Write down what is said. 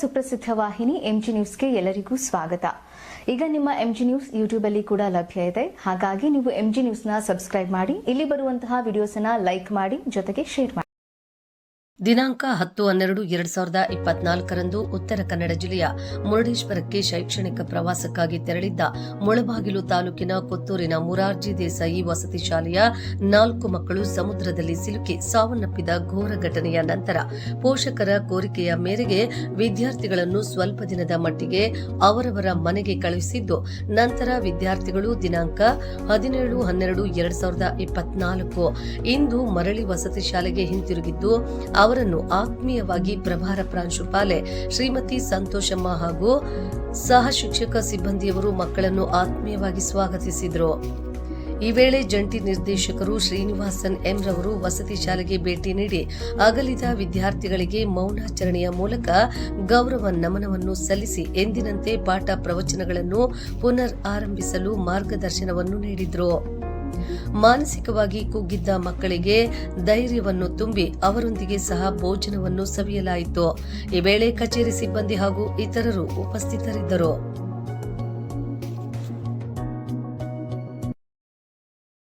ಸುಪ್ರಸಿದ್ಧ ವಾಹಿನಿ ಎಂಜಿ ನ್ಯೂಸ್ಗೆ ಎಲ್ಲರಿಗೂ ಸ್ವಾಗತ. ಈಗ ನಿಮ್ಮ ಎಂಜಿ ನ್ಯೂಸ್ ಯೂಟ್ಯೂಬ್ ಅಲ್ಲಿ ಕೂಡ ಲಭ್ಯ ಇದೆ. ಹಾಗಾಗಿ ನೀವು ಎಂಜಿ ನ್ಯೂಸ್ನ ಸಬ್ಸ್ಕ್ರೈಬ್ ಮಾಡಿ, ಇಲ್ಲಿ ಬರುವಂತಹ ವಿಡಿಯೋಸ್ ಲೈಕ್ ಮಾಡಿ, ಜೊತೆಗೆ ಶೇರ್ ಮಾಡಿ. ದಿನಾಂಕ ಹತ್ತು ಹನ್ನೆರಡು ಎರಡ್ ಸಾವಿರದ ಇಪ್ಪತ್ನಾಲ್ಕರಂದು ಉತ್ತರ ಕನ್ನಡ ಜಿಲ್ಲೆಯ ಮುರುಡೇಶ್ವರಕ್ಕೆ ಶೈಕ್ಷಣಿಕ ಪ್ರವಾಸಕ್ಕಾಗಿ ತೆರಳಿದ್ದ ಮುಳಬಾಗಿಲು ತಾಲೂಕಿನ ಕೊತ್ತೂರಿನ ಮುರಾರ್ಜಿ ದೇಸಾಯಿ ವಸತಿ ಶಾಲೆಯ ನಾಲ್ಕು ಮಕ್ಕಳು ಸಮುದ್ರದಲ್ಲಿ ಸಿಲುಕಿ ಸಾವನ್ನಪ್ಪಿದ ಘೋರ ಘಟನೆಯ ನಂತರ ಪೋಷಕರ ಕೋರಿಕೆಯ ಮೇರೆಗೆ ವಿದ್ಯಾರ್ಥಿಗಳನ್ನು ಸ್ವಲ್ಪ ದಿನದ ಮಟ್ಟಿಗೆ ಅವರವರ ಮನೆಗೆ ಕಳುಹಿಸಿದ್ದು, ನಂತರ ವಿದ್ಯಾರ್ಥಿಗಳು ದಿನಾಂಕ ಹದಿನೇಳು ಹನ್ನೆರಡು ಎರಡ್ ಸಾವಿರದ ಇಪ್ಪತ್ನಾಲ್ಕು ಇಂದು ಮರಳಿ ವಸತಿ ಶಾಲೆಗೆ ಹಿಂತಿರುಗಿದ್ದು ಅವರನ್ನು ಆತ್ಮೀಯವಾಗಿ ಪ್ರಭಾರ ಪ್ರಾಂಶುಪಾಲೆ ಶ್ರೀಮತಿ ಸಂತೋಷಮ್ಮ ಹಾಗೂ ಸಹ ಶಿಕ್ಷಕ ಸಿಬ್ಬಂದಿಯವರು ಮಕ್ಕಳನ್ನು ಆತ್ಮೀಯವಾಗಿ ಸ್ವಾಗತಿಸಿದರು. ಈ ವೇಳೆ ಜಂಟಿ ನಿರ್ದೇಶಕರು ಶ್ರೀನಿವಾಸನ್ ಎಂ ರವರು ವಸತಿ ಶಾಲೆಗೆ ಭೇಟಿ ನೀಡಿ ಅಗಲಿದ ವಿದ್ಯಾರ್ಥಿಗಳಿಗೆ ಮೌನಾಚರಣೆಯ ಮೂಲಕ ಗೌರವ ನಮನವನ್ನು ಸಲ್ಲಿಸಿ ಎಂದಿನಂತೆ ಪಾಠ ಪ್ರವಚನಗಳನ್ನು ಪುನರ್ ಆರಂಭಿಸಲು ಮಾರ್ಗದರ್ಶನವನ್ನು ನೀಡಿದರು. ಮಾನಸಿಕವಾಗಿ ಕುಗ್ಗಿದ್ದ ಮಕ್ಕಳಿಗೆ ಧೈರ್ಯವನ್ನು ತುಂಬಿ ಅವರೊಂದಿಗೆ ಸಹ ಭೋಜನವನ್ನು ಸವಿಯಲಾಯಿತು. ಈ ವೇಳೆ ಕಚೇರಿ ಸಿಬ್ಬಂದಿ ಹಾಗೂ ಇತರರು ಉಪಸ್ಥಿತರಿದ್ದರು.